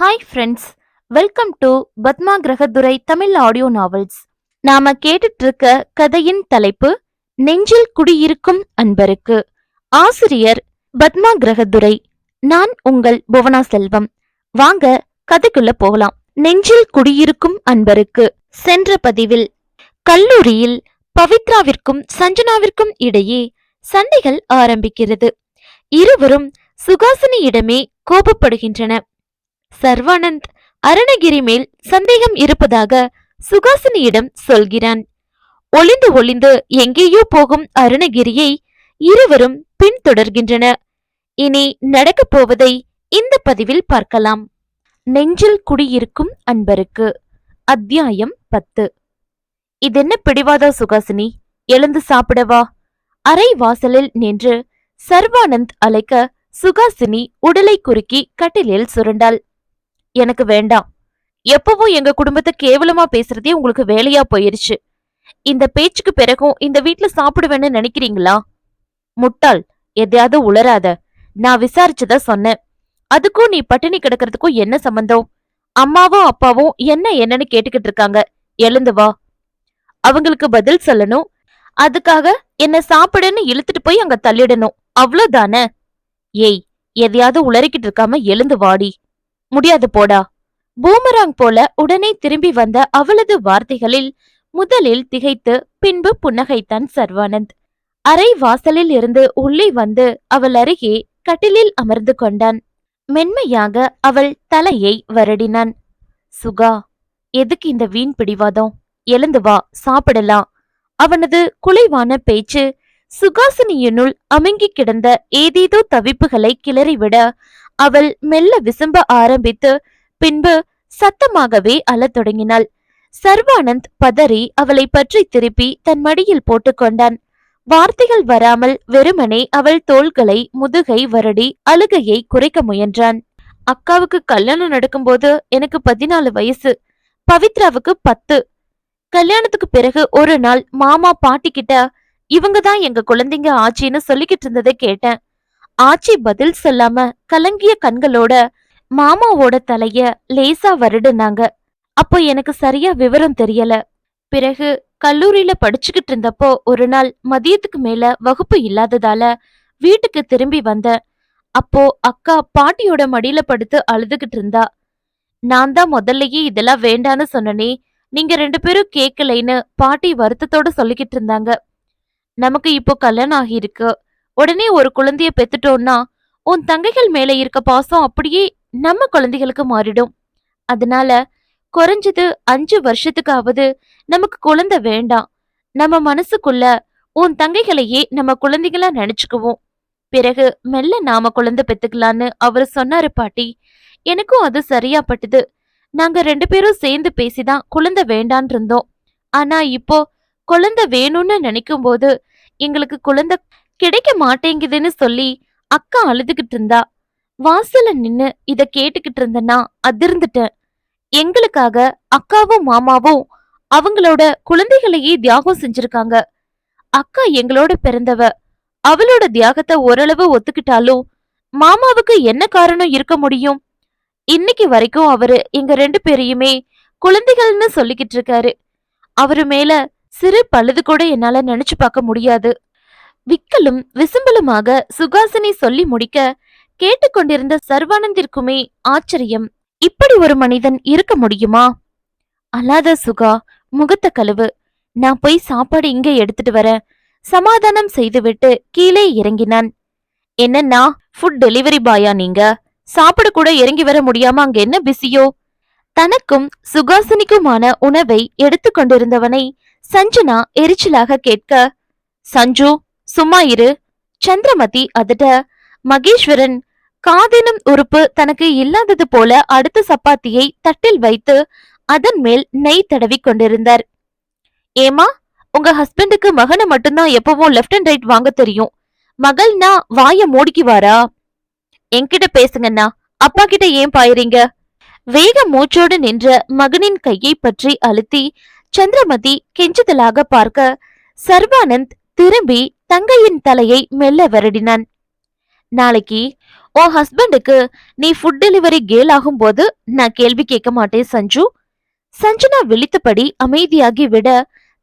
Hi friends welcome to Padma கிரகதுரை Tamil audio novels நாம கேட்டுட்டு இருக்க கதையின் தலைப்பு நெஞ்சில் குடியிருக்கும் அன்பருக்கு. ஆசிரியர் பத்மா கிரகதுரை நான் உங்கள் புவனா செல்வம். வாங்க கதைக்குள்ள போகலாம். நெஞ்சில் குடியிருக்கும் அன்பருக்கு சென்ற பதிவில் கல்லூரியில் பவித்ராவிற்கும் சஞ்சனாவிற்கும் இடையே சண்டைகள் ஆரம்பிக்கிறது. இருவரும் சுகாசினியிடமே கோபப்படுகின்றன சர்வானந்த் அருணகிரி மேல் சந்தேகம் இருப்பதாக சுகாசினியிடம் சொல்கிறான். ஒளிந்து ஒளிந்து எங்கேயோ போகும் அருணகிரியை இருவரும் பின்தொடர்கின்றன. இனி நடக்கப் போவதை இந்த பதிவில் பார்க்கலாம். நெஞ்சில் குடியிருக்கும் அன்பருக்கு அத்தியாயம் பத்து. இதென்ன பிடிவாதா சுகாசினி? எழுந்து சாப்பிடவா அறை வாசலில் நின்று சர்வானந்த் அழைக்க சுகாசினி உடலை குறுக்கி கட்டிலில் சுருண்டாள். எனக்கு வேண்டாம். எப்பவும் எங்க குடும்பத்தை கேவலமா பேசுறதே உங்களுக்கு வேலையா போயிருச்சு. இந்த பேச்சுக்கு பிறகும் இந்த வீட்ல சாப்பிடுவேன்னு நினைக்கிறீங்களா? முட்டாள் எதையாவது உளராத நான் விசாரிச்சுதான் சொன்னேன். அதுக்கும் நீ பட்டினி கிடக்கிறதுக்கும் என்ன சம்பந்தம்? அம்மாவும் அப்பாவும் என்ன என்னன்னு கேட்டுக்கிட்டு இருக்காங்க. எழுந்து வா. அவங்களுக்கு பதில் சொல்லணும். அதுக்காக என்ன சாப்பிடுன்னு இழுத்துட்டு போய் அங்க தள்ளிடணும். அவ்வளவுதானே? ஏய் எதையாவது உளறிக்கிட்டு இருக்காம எழுந்து வாடி. முடியாது போடா. பூமராங் போல உடனே திரும்பி வந்த அவளது வார்த்தைகளில் முதலில் திகைத்து பின்பு புன்னகைத்தான் சர்வானந்த். அறை வாசலில் இருந்து உள்ளே வந்து அவள் அருகே கட்டிலில் அமர்ந்து கொண்டான். மென்மையாக அவள் தலையை வருடினான். சுகா எதுக்கு இந்த வீண் பிடிவாதம்? எழுந்து வா சாப்பிடலாம். அவனது குலைவான பேச்சு சுகாசினியினுள் அமுங்கி கிடந்த ஏதேதோ தவிப்புகளை கிளறிவிட அவள் மெல்ல விசும்ப ஆரம்பித்து பின்பு சத்தமாகவே அழத் தொடங்கினாள். சர்வானந்த் பதறி அவளை பற்றி திருப்பி தன் மடியில் போட்டுக்கொண்டான் வார்த்தைகள் வராமல் வெறுமனே அவள் தோள்களை முதுகை வருடி அழுகையை குறைக்க முயன்றான். அக்காவுக்கு கல்யாணம் நடக்கும்போது எனக்கு பதினாலு வயசு பவித்ராவுக்கு பத்து. கல்யாணத்துக்கு பிறகு ஒரு நாள் மாமா பாட்டி கிட்ட இவங்க தான் எங்க குழந்தைங்க ஆச்சின்னு சொல்லிக்கிட்டு இருந்ததை கேட்டேன். ஆச்சி பதில் சொல்லாம கலங்கிய கண்களோட மாமாவோட தலைய லேசா வருடுனாங்க. அப்போ எனக்கு சரியா விவரம் தெரியல. பிறகு கல்லூரியில படிச்சுக்கிட்டு இருந்தப்போ ஒரு நாள் மதியத்துக்கு மேல வகுப்பு இல்லாததால வீட்டுக்கு திரும்பி வந்தேன் அப்போ அக்கா பாட்டியோட மடியில படுத்து அழுதுகிட்டு இருந்தா. நான் தான் முதல்லயே இதெல்லாம் வேண்டான்னு சொன்னனே நீங்க ரெண்டு பேரும் கேட்கலைன்னு பாட்டி வருத்தத்தோட சொல்லிக்கிட்டு இருந்தாங்க. நமக்கு இப்போ கல்யாணம் ஆகியிருக்கு. உடனே ஒரு குழந்தைய பெத்துட்டோம்னா உன் தங்கைகள் மேல இருக்க பாசம் அப்படியே நம்ம குழந்தைகளுக்கு மாறிடும். அதனால குறைஞ்சது அஞ்சு வருஷத்துக்காவது நமக்கு குழந்தை வேண்டாம். நம்ம மனசுக்குள்ள உன் தங்கைகளையே நம்ம குழந்தைகளா நினைச்சுக்குவோம். பிறகு மெல்ல நாம குழந்தை பெத்துக்கலான்னு அவர் சொன்னாரு பாட்டி. எனக்கும் அது சரியா பட்டுது நாங்க ரெண்டு பேரும் சேர்ந்து பேசிதான் குழந்தை வேண்டான் இருந்தோம் ஆனா இப்போ குழந்தை வேணும்னு நினைக்கும் போது எங்களுக்கு குழந்தை கிடைக்க மாட்டேங்குதுன்னு சொல்லி அக்கா அழுதுகிட்டு இருந்தா. வாசல்ல நின்னு இத கேட்டுக்கிட்டு இருந்தேன்னா அதிர்ந்துட்டேன். எங்களுக்காக அக்காவும் மாமாவும் அவங்களோட குழந்தைகளையே தியாகம் செஞ்சிருக்காங்க. அக்கா எங்களோட பிறந்தவ அவளோட தியாகத்தை ஓரளவு ஒத்துக்கிட்டாலும் மாமாவுக்கு என்ன காரணம் இருக்க முடியும்? இன்னைக்கு வரைக்கும் அவரு எங்க ரெண்டு பேரையுமே குழந்தைகள்னு சொல்லிக்கிட்டு இருக்காரு. அவரு மேல சிறு பழுது கூட என்னால நினைச்சு பார்க்க முடியாது. விக்கலும் விசும்பலுமாக சுகாசினி சொல்லி முடிக்க கேட்டுக்கொண்டிருந்த சர்வானந்திற்குமே ஆச்சரியம். இப்படி ஒரு மனிதன் இருக்க முடியுமா? அல்லாத சுகா முகத்த கழுவு. நான் போய் சாப்பாடு இங்க எடுத்துட்டு வரேன் சமாதானம் செய்துவிட்டு கீழே இறங்கினான். என்னன்னா ஃபுட் டெலிவரி பாயா நீங்க? சாப்பிட கூட இறங்கி வர முடியாம அங்க என்ன பிஸியோ? தனக்கும் சுகாசினிக்குமான உணவை எடுத்துக்கொண்டிருந்தவனை சஞ்சனா எரிச்சலாக கேட்க சஞ்சு சும்மா இரு. சந்திரமதி அதட்ட மகேஸ்வரன் காதெனும் உறுப்பு தனக்கு இல்லாதது போல அடுத்த சப்பாத்தியை தட்டில் வைத்து அதன் மேல் நெய் தடவி கொண்டிருந்தார். ஏமா உங்க ஹஸ்பண்டுக்கு மகனை மட்டும்தான் எப்பவும் லெஃப்ட் அண்ட் ரைட் வாங்க தெரியும். மகள்னா வாய மூடிக்குவாரா என்கிட்ட பேசுங்கண்ணா. அப்பா கிட்ட ஏன் பாயிறீங்க? வேக மூச்சோடு நின்ற மகனின் கையை பற்றி அழுத்தி சந்திரமதி கெஞ்சுதலாக பார்க்க சர்வானந்த் திரும்பி தங்கையின் தலையை மெல்ல வருடினான் நாளைக்கு உன் ஹஸ்பண்டுக்கு நீ ஃபுட் டெலிவரி கேல் ஆகும் போது நான் கேள்வி கேட்க மாட்டேன் சஞ்சு. சஞ்சனா விழித்தபடி அமைதியாகி விட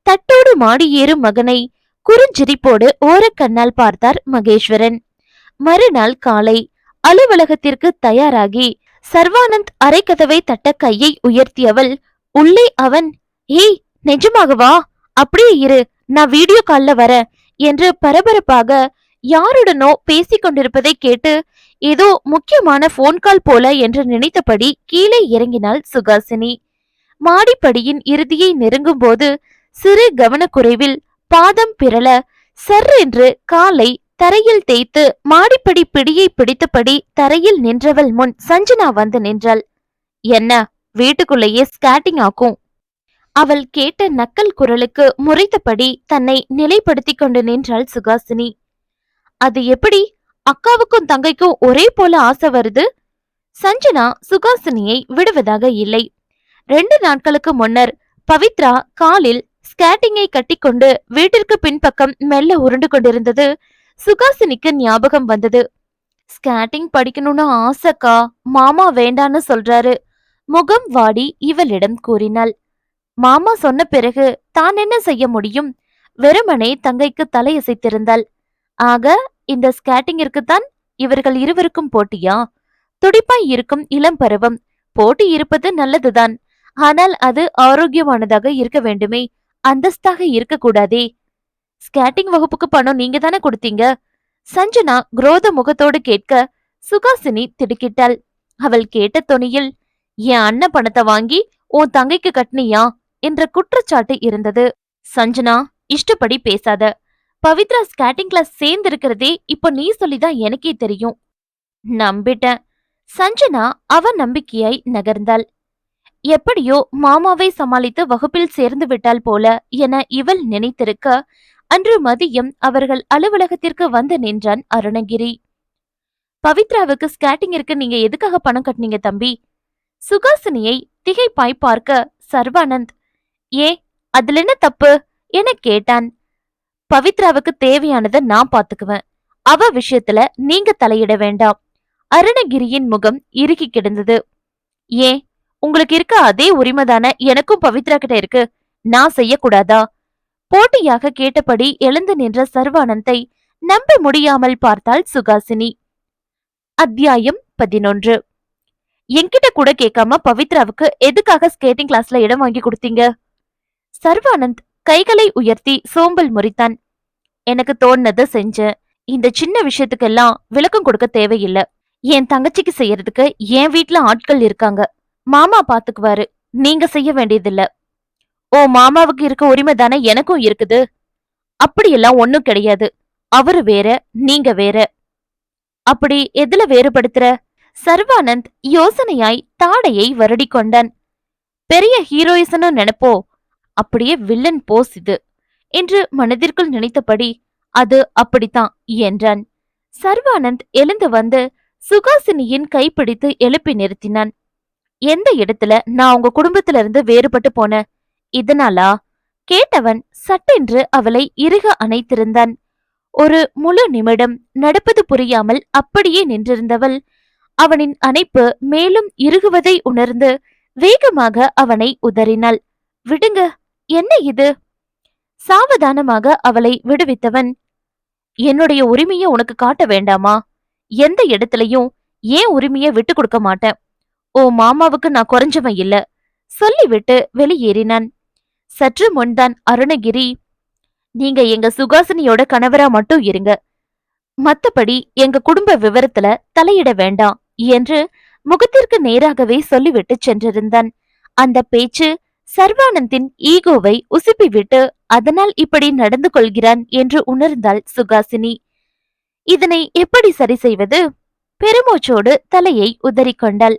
தட்டோடு மாடி ஏறும் மகனை குறுஞ்சிரிப்போடு ஓரக்கண்ணால் பார்த்தார் மகேஸ்வரன். மறுநாள் காலை அலுவலகத்திற்கு தயாராகி சர்வானந்த் அரைக்கதவை தட்ட கையை உயர்த்தியவள் உள்ளே அவன் ஏய் நிஜமாகவா அப்படியே இரு நான் வீடியோ கால்ல வரேன். என்று பரபரப்பாக யாருடனோ பேசிக் கொண்டிருப்பதை கேட்டு ஏதோ முக்கியமான போன் கால் போல என்று நினைத்தபடி கீழே இறங்கினாள் சுகாசினி. மாடிப்படியின் இறுதியை நெருங்கும் போது சிறு கவனக்குறைவில் பாதம் பிறல சர் என்று காலை தரையில் தேய்த்து மாடிப்படி பிடியை பிடித்தபடி தரையில் நின்றவள் முன் சஞ்சனா வந்து நின்றாள். என்ன? வீட்டுக்குள்ளேயே ஸ்கேட்டிங் ஆக்கும். அவள் கேட்ட நக்கல் குரலுக்கு முறைத்தபடி தன்னை நிலைப்படுத்திக் கொண்டு நின்றாள் சுகாசினி. அது எப்படி? அக்காவுக்கும் தங்கைக்கும் ஒரே போல ஆசை வருது? சஞ்சனா சுகாசினியை விடுவதாக இல்லை. ரெண்டு நாட்களுக்கு முன்னர் பவித்ரா காலில் ஸ்கேட்டிங்கை கட்டிக்கொண்டு வீட்டிற்கு பின்பக்கம் மெல்ல உருண்டு கொண்டிருந்தது. சுகாசினிக்கு ஞாபகம் வந்தது. ஸ்கேட்டிங் படிக்கணும்னு ஆசைக்கா மாமா வேண்டான்னு சொல்றாரு முகம் வாடி இவளிடம் கூறினாள். மாமா சொன்ன பிறகு தான் என்ன செய்ய முடியும்? வெறுமனே தங்கைக்கு தலையசைத்திருந்தாள். ஆக இந்த ஸ்கேட்டிங்கிற்குத்தான் இவர்கள் இருவருக்கும் போட்டியா? துடிப்பாய் இருக்கும் இளம் பருவம் போட்டி இருப்பது நல்லதுதான். ஆனால் அது ஆரோக்கியமானதாக இருக்க வேண்டுமே அந்தஸ்தாக இருக்கக்கூடாதே. ஸ்கேட்டிங் வகுப்புக்கு பணம் நீங்க தானே கொடுத்தீங்க? சஞ்சனா குரோத முகத்தோடு கேட்க சுகாசினி திடுக்கிட்டாள். அவள் கேட்ட தொனியில் என் அண்ணன் பணத்தை வாங்கி உன் தங்கைக்கு கட்டினியா? என்ற குற்றச்சாட்டு இருந்தது. சஞ்சனா இஷ்டப்படி பேசாத. பவித்ரா ஸ்கேட்டிங் கிளாஸ் சேர்ந்திருக்கிறதே இப்போ நீ சொல்லிதான் எனக்கே தெரியும். நம்பிட்டேன். சஞ்சனா அவ நம்பிக்கையாய் நகர்ந்தாள். எப்படியோ மாமாவை சமாளித்து வகுப்பில் சேர்ந்து விட்டால் போல என இவள் நினைத்திருக்க அன்று மதியம் அவர்கள் அலுவலகத்திற்கு வந்து நின்றான் அருணகிரி. பவித்ராவுக்கு ஸ்கேட்டிங்கிற்கு நீங்க எதுக்காக பணம் கட்டினீங்க தம்பி? சுகாசினியை திகைப்பாய் பார்க்க சர்வானந்த் ஏ அதுல என்ன தப்பு? என கேட்டான். பவித்ராவுக்கு தேவையானதை நான் பாத்துக்குவேன் அவ விஷயத்துல நீங்க தலையிட வேண்டாம். அருணகிரியின் முகம் இறுகி கிடந்தது. ஏன் உங்களுக்கு இருக்க அதே உரிமைதான எனக்கும் பவித்ரா கிட்ட இருக்கு? நான் செய்யக்கூடாதா? போட்டியாக கேட்டபடி எழுந்து நின்ற சர்வானந்தை நம்ப முடியாமல் பார்த்தாள் சுகாசினி. அத்தியாயம் பதினொன்று. என்கிட்ட கூட கேட்காம பவித்ராவுக்கு எதுக்காக ஸ்கேட்டிங் கிளாஸ்ல இடம் வாங்கி கொடுத்தீங்க? சர்வானந்த் கைகளை உயர்த்தி சோம்பல் முறித்தான். எனக்கு தோணுனதை செஞ்சேன் இந்த சின்ன விஷயத்துக்கெல்லாம் விளக்கம் கொடுக்க தேவையில்ல. என் தங்கச்சிக்கு செய்யறதுக்கு என் வீட்ல ஆட்கள் இருக்காங்க. மாமா பாத்துக்குவாரு. நீங்க செய்ய வேண்டியதில்ல. ஓ மாமாவுக்கு இருக்க உரிமை தானே எனக்கும் இருக்குது. அப்படியெல்லாம் ஒண்ணும் கிடையாது. அவரு வேற நீங்க வேற. அப்படி எதுல வேறுபடுத்துற? சர்வானந்த் யோசனையாய் தாடையை வருடி கொண்டான் பெரிய ஹீரோயிசனும் நினைப்போ அப்படியே வில்லன் போஸ் இது என்று மனதிற்குள் நினைத்தபடி அது அப்படித்தான் என்றான். சர்வானந்த் எழுந்து வந்து சுகாசினியின் கைப்பிடித்து எழுப்பி நிறுத்தினான். எந்த இடத்துல? நான் உங்க குடும்பத்துல இருந்து வேறுபட்டு போனேன் இதனாலா? கேட்டவன் சட்டென்று அவளை இறுக அணைத்திருந்தான். ஒரு முழு நிமிடம் நடப்பது புரியாமல் அப்படியே நின்றிருந்தவள் அவனின் அணைப்பு மேலும் இறுகுவதை உணர்ந்து வேகமாக அவனை உதறினாள். விடுங்க என்ன இது? சாவதானமாக அவளை விடுவித்தவன். என்னுடைய உரிமையை உனக்கு காட்ட வேண்டாமா? எந்த இடத்துலயும் ஏன் உரிமையை விட்டு கொடுக்க மாட்டேன்? ஓ மாமாவுக்கு நான் குறைஞ்சவன் இல்ல. சொல்லிவிட்டு வெளியேறினான். சற்று முன்தான் அருணகிரி நீங்க எங்க சுகாசினியோட கணவரா மட்டும் இருங்க. மத்தபடி எங்க குடும்ப விவரத்துல தலையிட வேண்டாம் என்று முகத்திற்கு நேராகவே சொல்லிவிட்டு சென்றிருந்தான். அந்த பேச்சு சர்வானந்தின் ஈகோவை உசுப்பிவிட்டு அதனால் இப்படி நடந்து கொள்கிறான் என்று உணர்ந்தாள் சுகாசினி. இதனை எப்படி சரி செய்வது? பெருமூச்சோடு தலையை உதறிக்கொண்டாள்.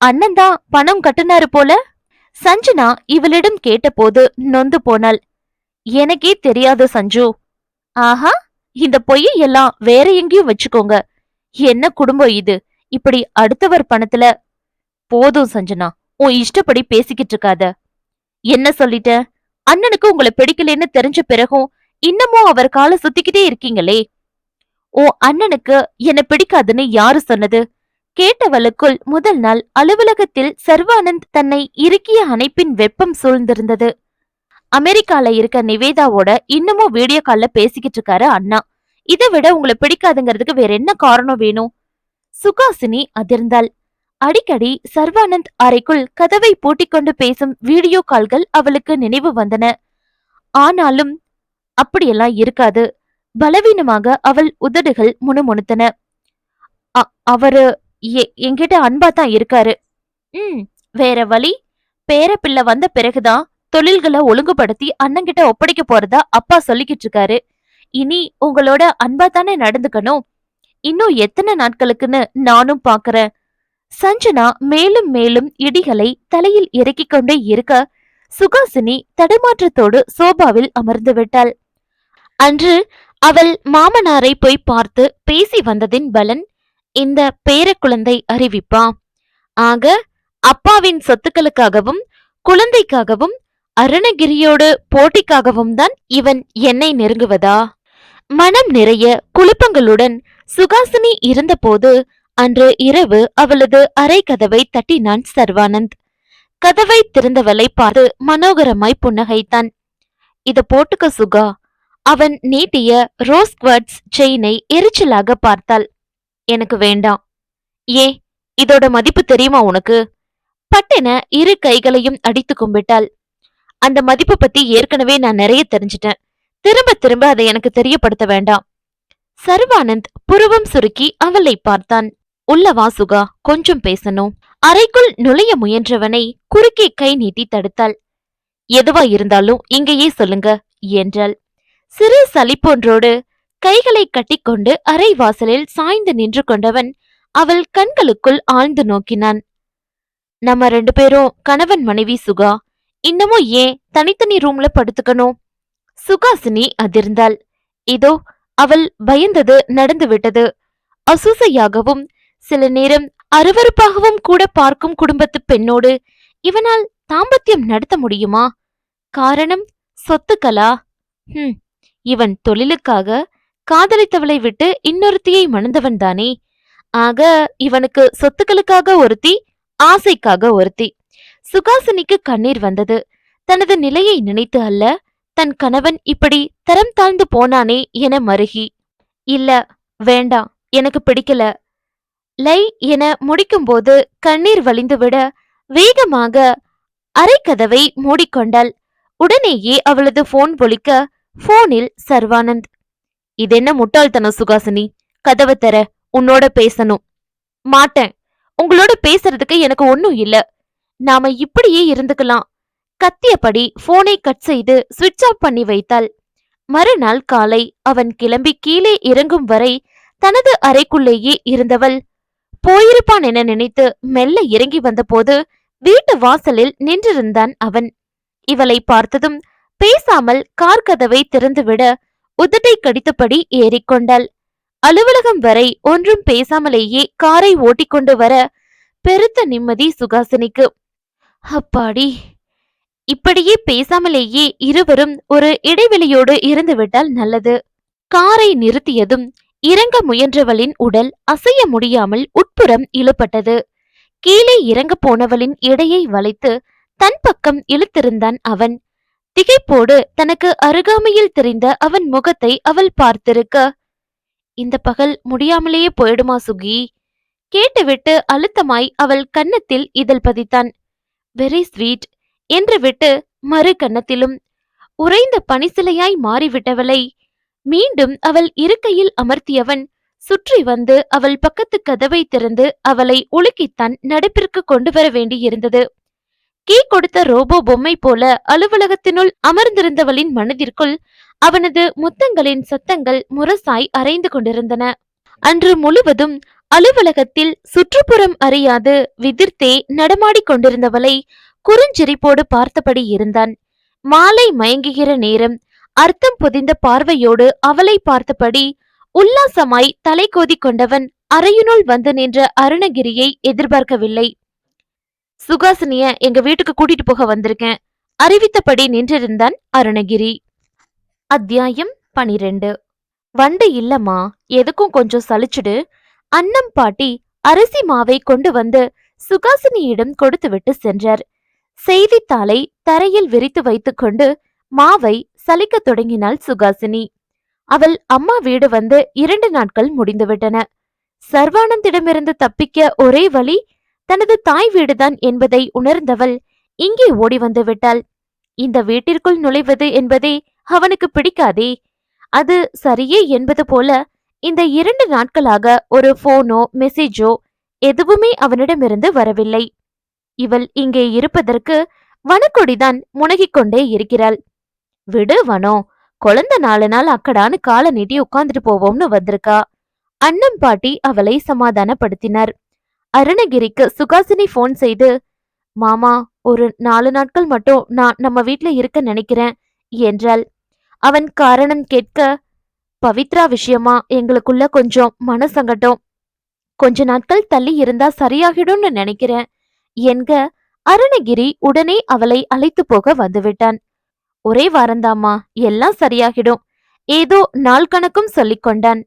அண்ணன்தான் பணம் கட்டுனாரு போல? சஞ்சனா இவளிடம் கேட்டபோது நொந்து போனாள். எனக்கே தெரியாது சஞ்சு. ஆஹா இந்த பொய்யை எல்லாம் வேற எங்கேயும் வச்சுக்கோங்க. என்ன குடும்பம் இது? இப்படி அடுத்தவர் பணத்துல? போதும் சஞ்சனா உன் இஷ்டப்படி பேசிக்கிட்டு இருக்காத. என்ன சொல்லிட்ட? அண்ணனுக்கு உங்களை பிடிக்கலன்னு தெரிஞ்ச பிறகும் இன்னமும் அவர் கால சுத்திக்கிட்டே இருக்கீங்களே. ஓ அண்ணனுக்கு என்ன பிடிக்காதுன்னு யாரு சொன்னது? கேட்டவளுக்குள் முதல் நாள் அலுவலகத்தில் சர்வானந்த் தன்னை இறுக்கிய அணைப்பின் வெப்பம் சூழ்ந்திருந்தது. அமெரிக்கால இருக்க நிவேதாவோட இன்னமும் வீடியோ கால்ல பேசிக்கிட்டு இருக்காரு அண்ணா. இதை விட உங்களை பிடிக்காதுங்கிறதுக்கு வேற என்ன காரணம் வேணும்? சுகாசினி அதிர்ந்தாள். அடிக்கடி சர்வானந்த் அறைக்குள் கதவை பூட்டிக்கொண்டு பேசும் வீடியோ கால்கள் அவளுக்கு நினைவு வந்தன. ஆனாலும் அப்படியெல்லாம் இருக்காது. பலவீனமாக அவள் உதடுகள் முணுமுணுத்தன. "அ- அவரு எ- என்கிட்ட அன்பா தான் இருக்காரு. ம் வேற வழி? பேரப்பிள்ளை வந்த பிறகுதான் தொழில்களை ஒழுங்குபடுத்தி அண்ணங்கிட்ட ஒப்படைக்க போறதா அப்பா சொல்லிக்கிட்டு இருக்காரு. இனி உங்களோட அன்பா தானே நடந்துக்கணும்? இன்னும் எத்தனை நாட்களுக்குன்னு நானும் பாக்குறேன். சஞ்சனா மேலும் மேலும் இடிகளை தலையில் இறக்கிக் கொண்டே இருக்க சுகாசினி தடுமாற்றத்தோடு சோபாவில் அமர்ந்து விட்டாள். அன்று அவள் மாமனாரை போய் பார்த்து பேசி வந்ததின் பலன் இந்த பேரக்குழந்தை அறிவிப்பா. ஆக அப்பாவின் சொத்துக்களுக்காகவும் குழந்தைக்காகவும் அருணகிரியோடு போட்டிக்காகவும் தான் இவன் என்னை நெருங்குவதா? மனம் நிறைய குழப்பங்களுடன் சுகாசினி இருந்தபோது அன்று இரவு அவளது அறை கதவை தட்டினான் சர்வானந்த். கதவை திறந்தவளை பார்த்து மனோகரமாய் புன்னகைத்தான். இத போட்டுக்க சுகா. அவன் நீட்டிய ரோஸ் குவார்ட்ஸ் செயினை எரிச்சலாக பார்த்தாள். எனக்கு வேண்டாம். ஏன் இதோட மதிப்பு தெரியுமா உனக்கு? பட்டென இரு கைகளையும் அடித்து கும்பிட்டாள். அந்த மதிப்பு பத்தி ஏற்கனவே நான் நிறைய தெரிஞ்சிட்டேன். திரும்ப திரும்ப அதை எனக்கு தெரியப்படுத்த வேண்டாம். சர்வானந்த் புருவம் சுருக்கி அவளை பார்த்தான். உள்ள வா சுகா கொஞ்சம் பேசணும். அறைக்குள் நுழைய முயன்றவனை குறுக்கே கை நீட்டி தடுத்தாள். எதுவா இருந்தாலும் இங்கேயே சொல்லுங்க என்றாள். சிறு சலிப்பொன்றோடு கைகளை கட்டிக்கொண்டு அறை வாசலில் சாய்ந்து நின்று கொண்டவன் அவள் கண்களுக்குள் ஆழ்ந்து நோக்கினான். நம்ம ரெண்டு பேரும் கணவன் மனைவி சுகா இன்னமும் ஏன் தனித்தனி ரூம்ல படுத்துக்கணும்? சுகாசினி அதிர்ந்தாள். இதோ அவள் பயந்தது நடந்து விட்டது அசூசையாகவும் சில நேரம் அருவருப்பாகவும் கூட பார்க்கும் குடும்பத்து பெண்ணோடு இவனால் தாம்பத்தியம் நடத்த முடியுமா? காரணம் சொத்துக்களா ஹம் இவன் தொழிலுக்காக காதலித்தவளை விட்டு இன்னொருத்தியை மணந்தவன் தானே. ஆக இவனுக்கு சொத்துக்களுக்காக ஒருத்தி ஆசைக்காக ஒருத்தி. சுகாசினிக்கு கண்ணீர் வந்தது. தனது நிலையை நினைத்து அல்ல தன் கணவன் இப்படி தரம் தாழ்ந்து போனானே என மருகி. இல்ல வேண்டாம் எனக்கு பிடிக்கல. லை என முடிக்கும்போது கண்ணீர் வழிந்துவிட வேகமாக அரைக்கதவை மூடிக்கொண்டாள். உடனேயே அவளது போன் ஒலிக்க போனில் சர்வானந்த் இதென்ன முட்டாள்தனம் சுகாசினி? கதவை தர உன்னோட பேசணும். மாட்டேன். உங்களோட பேசுறதுக்கு எனக்கு ஒண்ணும் இல்ல. நாம இப்படியே இருந்துக்கலாம். கத்தியபடி போனை கட் செய்து சுவிட்ச் ஆஃப் பண்ணி வைத்தாள். மறுநாள் காலை அவன் கிளம்பி கீழே இறங்கும் வரை தனது அறைக்குள்ளேயே இருந்தவள் போயிருப்பான் என நினைத்து மெல்ல இறங்கி வந்தபோது வீட்டு வாசலில் நின்றிருந்தான் அவன். இவளை பார்த்ததும் பேசாமல் கார் கதவை திறந்துவிட உதட்டை கடித்தபடி ஏறிக்கொண்டாள். அலுவலகம் வரை ஒன்றும் பேசாமலேயே காரை ஓட்டிக்கொண்டு வர பெருத்த நிம்மதி சுகாசினிக்கு. அப்பாடி இப்படியே பேசாமலேயே இருவரும் ஒரு இடைவெளியோடு இருந்துவிட்டால் நல்லது. காரை நிறுத்தியதும் இறங்க முயன்றவளின் உடல் அசைய முடியாமல் உட்புறம் இழுபட்டது. கீழே இறங்க போனவளின் இடையை வளைத்து தன் பக்கம் இழுத்திருந்தான் அவன். திகைப்போடு தனக்கு அருகாமையில் தெரிந்த அவன் முகத்தை அவள் பார்த்திருக்க இந்த பகல் முடியாமலேயே போயிடுமா சுகி? கேட்டுவிட்டு அழுத்தமாய் அவள் கன்னத்தில் இதழ் பதித்தான். வெரி ஸ்வீட் என்று விட்டு மறு கன்னத்திலும் உறைந்த பனிசிலையாய் மாறிவிட்டவளை மீண்டும் அவள் இருக்கையில் அமர்த்தியவன் சுற்றி வந்து அவள் பக்கத்து கதவை திறந்து அவளை உலுக்கித்தான் நடப்பிற்கு கொண்டு வர வேண்டியிருந்தது. கீ கொடுத்த ரோபோ பொம்மை போல அலுவலகத்தினுள் அமர்ந்திருந்தவளின் மனதிற்குள் அவனது முத்தங்களின் சத்தங்கள் முரசாய் அரைந்து கொண்டிருந்தன. அன்று முழுவதும் அலுவலகத்தில் சுற்றுப்புறம் அறியாது விதிர்த்தே நடமாடிக் கொண்டிருந்தவளை குறுஞ்சிரிப்போடு பார்த்தபடி இருந்தான். மாலை மயங்குகிற நேரம் அர்த்தம் புதிந்த பார்வையோடு அவளை பார்த்தபடி உல்லாசமாய் தலை கோதி கொண்டவன் அறையினுள் வந்து நின்ற அருணகிரியை எதிர்பார்க்கவில்லை. சுகாசினிய எங்க வீட்டுக்கு கூட்டிட்டு போக வந்திருக்கேன். அறிவித்தபடி நின்றிருந்தான் அருணகிரி. அத்தியாயம் பனிரெண்டு. வண்டு இல்லம்மா எதுக்கும் கொஞ்சம் சலிச்சுடு. அன்னம் பாட்டி அரிசி மாவை கொண்டு வந்து சுகாசினியிடம் கொடுத்துவிட்டு சென்றார். செய்தித்தாளை தரையில் விரித்து வைத்துக்கொண்டு மாவை சலிக்கத் தொடங்கினாள் சுகாசினி. அவள் அம்மா வீடு வந்து இரண்டு நாட்கள் முடிந்துவிட்டன. சர்வானந்திடமிருந்து தப்பிக்க ஒரே வழி தனது தாய் வீடுதான் என்பதை உணர்ந்தவள் இங்கே ஓடி வந்து விட்டாள். இந்த வீட்டிற்குள் நுழைவது என்பதே அவனுக்கு பிடிக்காதே. அது சரியே என்பது போல இந்த இரண்டு நாட்களாக ஒரு போனோ மெசேஜோ எதுவுமே அவனிடமிருந்து வரவில்லை. இவள் இங்கே இருப்பதற்கு வனக்கொடிதான் முனகிக் கொண்டே இருக்கிறாள். விடு வனோ குழந்தை நாலு நாள் அக்கடான்னு காலை நீட்டி உட்கார்ந்துட்டு போவோம்னு வந்திருக்கா. அண்ணன் பாட்டி அவளை சமாதானப்படுத்தினார். அருணகிரிக்கு சுகாசினி போன் செய்து மாமா ஒரு நாலு நாட்கள் மட்டும் நான் நம்ம வீட்ல இருக்க நினைக்கிறேன் என்றாள். அவன் காரணம் கேட்க பவித்ரா விஷயமா? எங்களுக்குள்ள கொஞ்சம் மனசங்கட்டம் கொஞ்ச நாட்கள் தள்ளி இருந்தா சரியாகிடும்னு நினைக்கிறேன் என்க அருணகிரி உடனே அவளை அழைத்து போக வந்துவிட்டான். ஒரே வாரந்தாம்மா எல்லாம் சரியாகிடும். ஏதோ நாள் கணக்கும் சொல்லிக் கொண்டான்.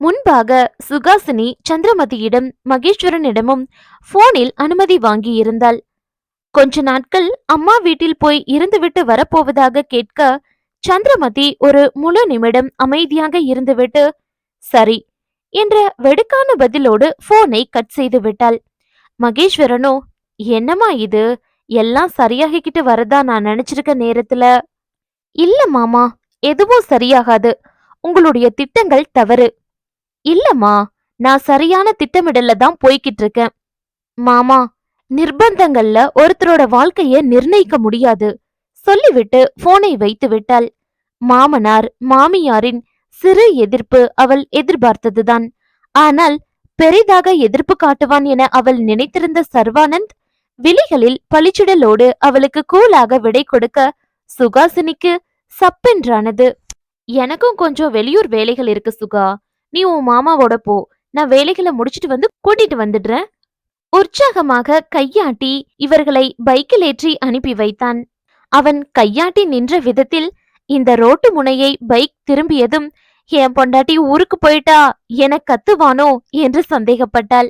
முன்பாக சுகாசினி சந்திரமதியிடம் மகேஸ்வரனிடமும் போனில் அனுமதி வாங்கியிருந்தாள் கொஞ்ச நாட்கள் அம்மா வீட்டில் போய் இருந்துவிட்டு வரப்போவதாக கேட்க சந்திரமதி ஒரு முழு நிமிடம் அமைதியாக இருந்துவிட்டு சரி என்ற வெடுக்கான பதிலோடு போனை கட் செய்து விட்டாள். மகேஸ்வரனோ என்னம்மா இது? எல்லாம் சரியாகிக்கிட்டு வரதா நான் நினைச்சிருக்க நேரத்துல? இல்ல மாமா எதுவும் சரியாகாது. உங்களுடைய திட்டங்கள் தவறு. இல்லம்மா நான் சரியான திட்டமிடல்ல தான் போய்கிட்டு இருக்கேன் மாமா நிர்பந்தங்கள்ல ஒருத்தரோட வாழ்க்கைய நிர்ணயிக்க முடியாது. சொல்லிவிட்டு போனை வைத்து விட்டாள். மாமனார் மாமியாரின் சிறு எதிர்ப்பு அவள் எதிர்பார்த்ததுதான். ஆனால் பெரிதாக எதிர்ப்பு காட்டுவான் என அவள் நினைத்திருந்த சர்வானந்த் விழிகளில் பளிச்சுடலோடு அவளுக்கு கூலாக விடை கொடுக்க சுகாசினிக்கு சப்பென்றானது. எனக்கும் கொஞ்சம் வெளியூர் வேலைகள் இருக்கு சுகா. நீ உன் மாமாவோட போ. நான் வேலைகளை முடிச்சிட்டு வந்து கூட்டிட்டு வந்துடுறேன். உற்சாகமாக கையாட்டி இவர்களை பைக்கில் ஏற்றி அனுப்பி வைத்தான். அவன் கையாட்டி நின்ற விதத்தில் இந்த ரோட்டு முனையை பைக் திரும்பியதும் என் பொண்டாட்டி ஊருக்கு போயிட்டா என கத்துவானோ? என்று சந்தேகப்பட்டாள்.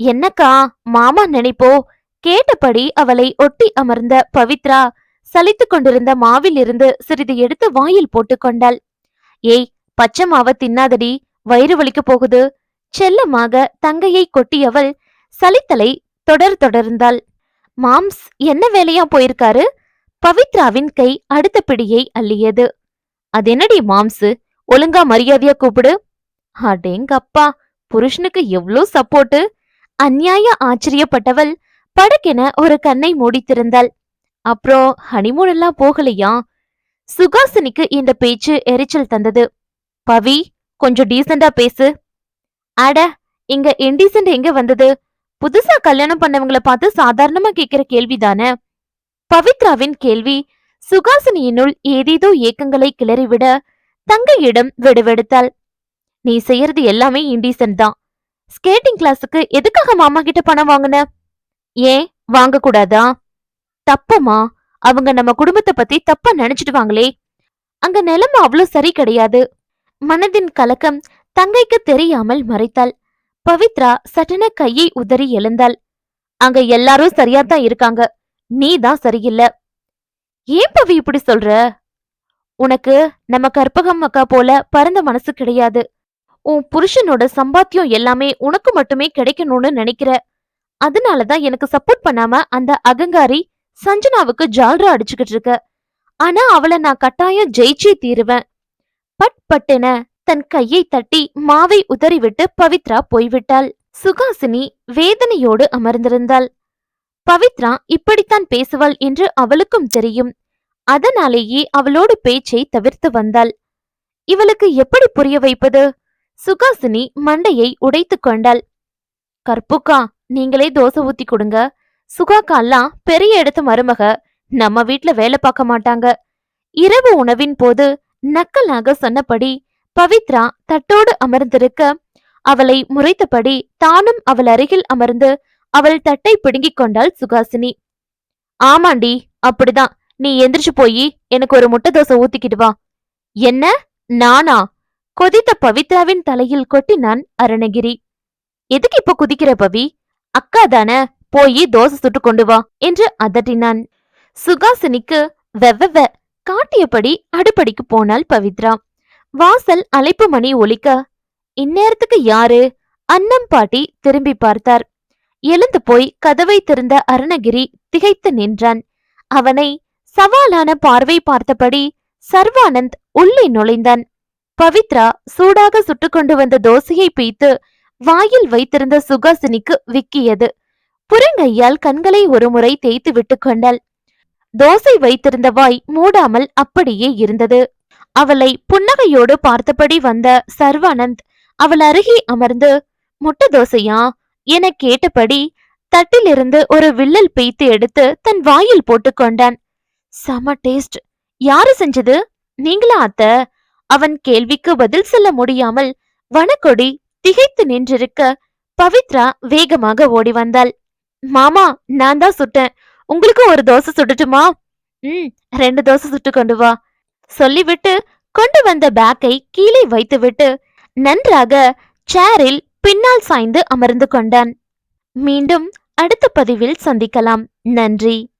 என்னக்கா மாமா நினைப்போ? கேட்டபடி அவளை ஒட்டி அமர்ந்த பவித்ரா சலித்துக் கொண்டிருந்த மாவில் இருந்து சிறிது எடுத்து வாயில் போட்டுக்கொண்டாள் ஏய் பச்சை மாவ தின்னாதடி வயிறு வலிக்க போகுது. செல்லமாக தங்கையை கொட்டியவள் சலித்தலை தொடர் தொடர்ந்தாள். மாம்ஸ் என்ன வேலையா போயிருக்காரு? பவித்ராவின் கை அடுத்த பிடியை அள்ளியது. அது என்னடி மாம்சு? ஒழுங்கா மரியாதையா கூப்பிடு. அடேங்கப்பா புருஷனுக்கு எவ்ளோ சப்போர்ட்டு. அந்நியாய ஆச்சரியப்பட்டவள் படக்கென ஒரு கண்ணை மூடித்திருந்தாள். அப்புறம் ஹனிமூன் எல்லாம் போகலையா? சுகாசினிக்கு இந்த பேச்சு எரிச்சல் தந்தது. பவி கொஞ்சம் டீசெண்டா பேசு. அட இங்க இன்டீசென்ட் எங்க வந்தது? புதுசா கல்யாணம் பண்ணவங்கள பார்த்து சாதாரணமா கேக்குற கேள்விதானே? பவித்ராவின் கேள்வி சுகாசினியினுள் ஏதேதோ ஏக்கங்களை கிளறிவிட தங்கையிடம் விடுவெடுத்தாள். நீ செய்யறது எல்லாமே இன்டீசென்ட் தான். ஸ்கேட்டிங் கிளாஸுக்கு எதுக்காக மாமா கிட்ட பணம் வாங்குன? ஏன் வாங்க கூடாதா தப்புமா? அவங்க நம்ம குடும்பத்தை பத்தி தப்பா நினைச்சிடுவாங்களே. அங்க நிலைமை அவ்வளவு சரி கிடையாது. மனதின் கலக்கம் தங்கைக்கு தெரியாமல் மறைத்தாள். பவித்ரா சட்டென கையை உதறி எழுந்தாள். அங்க எல்லாரும் சரியாத்தான் இருக்காங்க. நீ தான் சரியில்ல. ஏன் பவி இப்படி சொல்ற? உனக்கு நம்ம கற்பகம் அக்கா போல பரந்த மனசு கிடையாது. உன் புருஷனோட சம்பாத்தியம் எல்லாமே உனக்கு மட்டுமே கிடைக்கணும்னு நினைக்கிற. அதனாலதான் எனக்கு சப்போர்ட் பண்ணாம அந்த அகங்காரி சஞ்சனாவுக்கு ஜால்ரா அடிச்சுக்கிட்டு இருக்க. ஆனா அவளை நான் கட்டாயம் ஜெயிச்சே தீருவேன். பட் பட்டென தன் கையை தட்டி மாவை உதறிவிட்டு பவித்ரா போய்விட்டாள். சுகாசினி வேதனையோடு அமர்ந்திருந்தாள். பவித்ரா இப்படித்தான் பேசுவாள் என்று அவளுக்கும் தெரியும். அதனாலேயே அவளோடு பேச்சை தவிர்த்து வந்தாள். இவளுக்கு எப்படி புரிய வைப்பது? சுகாசினி மண்டையை உடைத்து கொண்டாள். கற்புக்கா நீங்களே தோசை ஊத்தி கொடுங்க. சுகாக்காலாம் பெரிய இடத்து மருமக நம்ம வீட்ல வேலை பார்க்க மாட்டாங்க. இரவு உணவின் போது நக்கலாக சொன்னபடி பவித்ரா தட்டோடு அமர்ந்திருக்க அவளை முறைத்தபடி தானும் அவள் அருகில் அமர்ந்து அவள் தட்டை பிடுங்கிக் கொண்டாள் சுகாசினி. ஆமாண்டி அப்படிதான். நீ எந்திரிச்சு போயி எனக்கு ஒரு முட்டை தோசை ஊத்திக்கிட்டு வா. என்ன? நானா? கொதித்த பவித்ராவின் தலையில் கொட்டினான் அருணகிரி. எதுக்கு இப்ப குதிக்கிற பவி? அக்கா தானே? போய் தோசை சுட்டு கொண்டு வா என்று அதட்டினான். சுகாசினிக்கு வெவ்வெவ காட்டியபடி அடுப்படிக்கு போனாள் பவித்ரா. வாசல் அழைப்பு மணி ஒலிக்க இந்நேரத்துக்கு யாரு? அன்னம் பாட்டி திரும்பி பார்த்தார். எழுந்து போய் கதவை திறந்த அருணகிரி திகைத்து நின்றான். அவனை சவாலான பார்வை பார்த்தபடி சர்வானந்த் உள்ளே நுழைந்தான். பவித்ரா சூடாக சுட்டு கொண்டு வந்த தோசையை பீத்து வாயில் வைத்திருந்த சுகாசினிக்கு விக்கியது. புறங்கையால் கண்களை ஒருமுறை தேய்த்து விட்டு கொண்டாள். தோசை வைத்திருந்த வாய் மூடாமல் அப்படியே இருந்தது. அவளை புன்னகையோடு பார்த்தபடி வந்த சர்வானந்த் அவள் அருகே அமர்ந்து முட்டை தோசையா? என கேட்டபடி தட்டிலிருந்து ஒரு வில்லல் பெய்த்து எடுத்து தன் வாயில் போட்டுக்கொண்டான் சம டேஸ்ட். யாரு செஞ்சது? நீங்களா அத்த? அவன் கேள்விக்கு பதில் சொல்ல முடியாமல் வனக்கொடி திகைத்து நின்றிருக்க பவித்ரா வேகமாக ஓடி வந்தாள். மாமா நான் தான் சுட்டேன். உங்களுக்கு ஒரு தோசை சுட்டுட்டுமா? ம் ரெண்டு தோசை சுட்டு கொண்டு வா. சொல்லிவிட்டு கொண்டு வந்த பேக்கை கீழே வைத்துவிட்டு நன்றாக சேரில் பின்னால் சாய்ந்து அமர்ந்து கொண்டான். மீண்டும் அடுத்த பதிவில் சந்திக்கலாம். நன்றி.